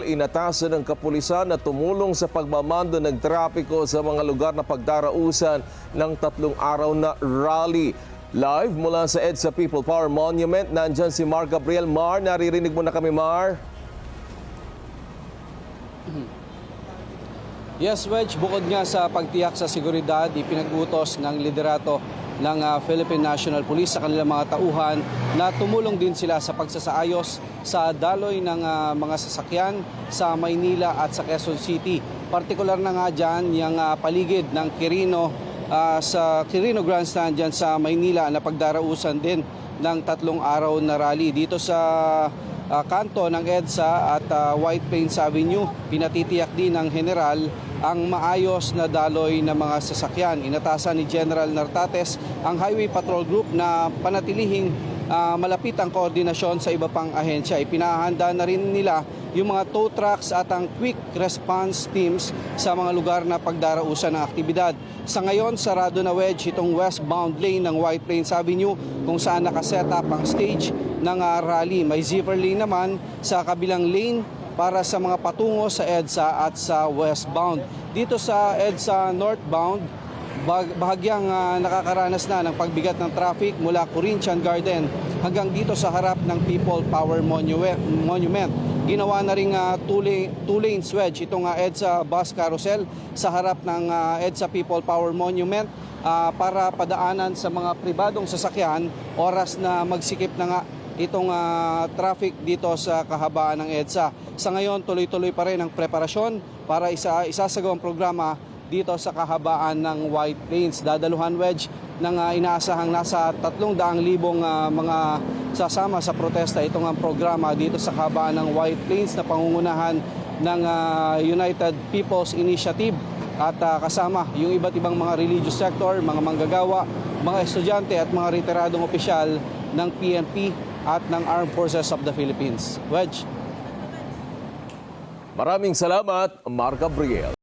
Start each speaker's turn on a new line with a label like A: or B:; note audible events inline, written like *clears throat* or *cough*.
A: Inatasan ng kapulisan na tumulong sa pagmamando ng trapiko sa mga lugar na pagdarausan ng tatlong araw na rally. Live mula sa EDSA People Power Monument, nandyan si Mar Gabriel. Mar, naririnig mo na kami, Mar. *clears throat*
B: Yes, Wedge, bukod nga sa pagtiyak sa seguridad, ipinag-utos ng liderato ng ah, Philippine National Police sa kanilang mga tauhan na tumulong din sila sa pagsasaayos sa daloy ng ah, mga sasakyan sa Maynila at sa Quezon City. Partikular na nga dyan yung ah, paligid ng Quirino ah, sa Quirino Grandstand dyan sa Maynila na pagdarausan din ng tatlong araw na rally dito sa ah, kanto ng EDSA at ah, White Plains Avenue. Pinatitiyak din ng general ang maayos na daloy ng mga sasakyan. Inatasan ni General Nartates ang Highway Patrol Group na panatilihing ah, malapit ang koordinasyon sa iba pang ahensya. Ipinahanda na rin nila yung mga tow trucks at ang quick response teams sa mga lugar na pagdarausan ng aktibidad. Sa ngayon, sarado na wedge itong westbound lane ng White Plains Avenue kung saan nakaset up ang stage ng ah, rally. May zipper lane naman sa kabilang lane para sa mga patungo sa EDSA at sa westbound. Dito sa EDSA northbound, bahagyang ah, nakakaranas na ng pagbigat ng traffic mula Corinthian Garden hanggang dito sa harap ng People Power Monument. Ginawa na rin uh, two, lane, two lanes wedge itong ah, EDSA bus carousel sa harap ng ah, EDSA People Power Monument ah, para padaanan sa mga pribadong sasakyan oras na magsikip na nga itong ah, traffic dito sa kahabaan ng EDSA. Sa ngayon, tuloy-tuloy pa rin ang preparasyon para isa isasagawang programa dito sa kahabaan ng White Plains. Dadaluhan wedge ng ah, inaasahang nasa 300,000 ah, mga sasama sa protesta itong ang programa dito sa kahabaan ng White Plains na pangungunahan ng ah, United People's Initiative at ah, kasama yung iba't ibang mga religious sector, mga manggagawa, mga estudyante at mga retiradong opisyal ng PNP at ng Armed Forces of the Philippines. Wedge.
A: Maraming salamat, Mar Gabriel.